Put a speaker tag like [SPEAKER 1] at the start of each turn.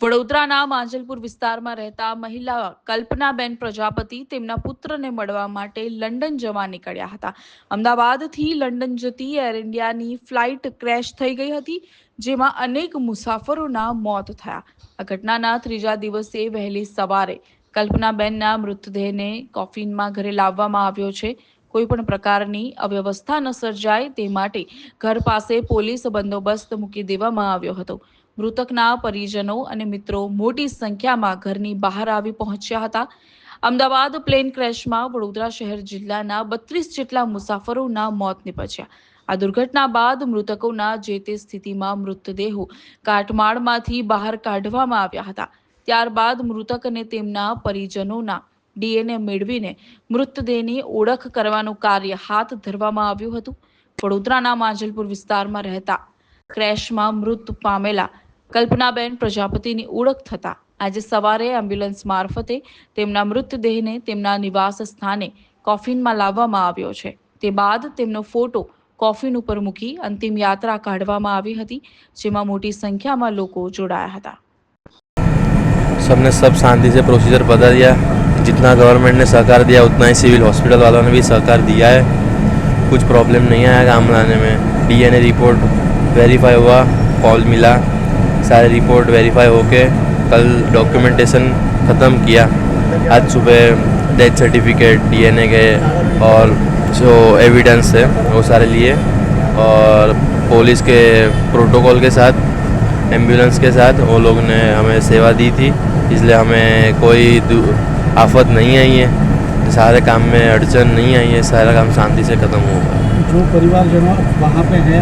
[SPEAKER 1] વડોદરાના માંજલપુર વિસ્તારમાં રહેતા મહિલા કલ્પનાબેન પ્રજાપતિ તેમના પુત્રને મળવા માટે લંડન જવા નીકળ્યા હતા. અમદાવાદથી લંડન જતી એર ઇન્ડિયાની ફ્લાઇટ ક્રેશ થઈ ગઈ હતી, જેમાં અનેક મુસાફરોના મોત થયા. આ ઘટનાના ત્રીજા દિવસે વહેલી સવારે કલ્પનાબેનના મૃતદેહને કોફિનમાં ઘરે લાવવામાં આવ્યો છે. કોઈ પણ પ્રકારની અવ્યવસ્થા ન સર્જાય તે માટે ઘર પાસે પોલીસ બંદોબસ્ત મૂકી દેવામાં આવ્યો હતો. મૃતકના પરિજનો અને મિત્રો મોટી સંખ્યામાં ઘરની બહાર આવી પહોંચ્યા હતા. અમદાવાદ પ્લેન ક્રેશમાં વડોદરા શહેર જિલ્લાના બત્રીસ જેટલા મુસાફરોના મોત નીપજ્યા. આ દુર્ઘટના બાદ મૃતકોના જે તે સ્થિતિમાં મૃતદેહો કાટમાળમાંથી બહાર કાઢવામાં આવ્યા હતા. ત્યારબાદ મૃતક અને તેમના પરિજનોના ડીએનએ મેળવીને મૃતદેહની ઓળખ કરવાનું કાર્ય હાથ ધરવામાં આવ્યું હતું. વડોદરાના માંજલપુર વિસ્તારમાં રહેતા ક્રેશમાં મૃત પામેલા કલ્પનાબેન પ્રજાપતિની ઓળખ થતા આજે સવારે એમ્બ્યુલન્સ મારફતે તેમના મૃતદેહને તેમના નિવાસ સ્થાને કોફિનમાં લાવવામાં આવ્યો છે તે બાદ તેમનો ફોટો કોફિન ઉપર મૂકી અંતિમ યાત્રા કાઢવામાં આવી હતી જેમાં મોટી સંખ્યામાં લોકો જોડાયા હતા
[SPEAKER 2] सबने सब शांति से प्रोसीजर बता दिया जितना गवर्नमेंट ने सहकार दिया उतना ही सिविल हॉस्पिटल वालों ने भी सहकार दिया है कुछ प्रॉब्लम नहीं आया काम लाने में डीएनए रिपोर्ट वेरीफाई हुआ कॉल मिला सारे रिपोर्ट वेरीफाई होके कल डॉक्यूमेंटेशन ख़त्म किया। आज सुबह डेथ सर्टिफिकेट डीएनए के और जो एविडेंस है, वो सारे लिए और पुलिस के प्रोटोकॉल के साथ एंबुलेंस के साथ वो लोग ने हमें सेवा दी थी। इसलिए हमें कोई आफत नहीं आई है। सारे काम में अड़चन नहीं आई है, सारा काम शांति से ख़त्म हुआ
[SPEAKER 3] जो परिवार परिवारजनों वहाँ पे हैं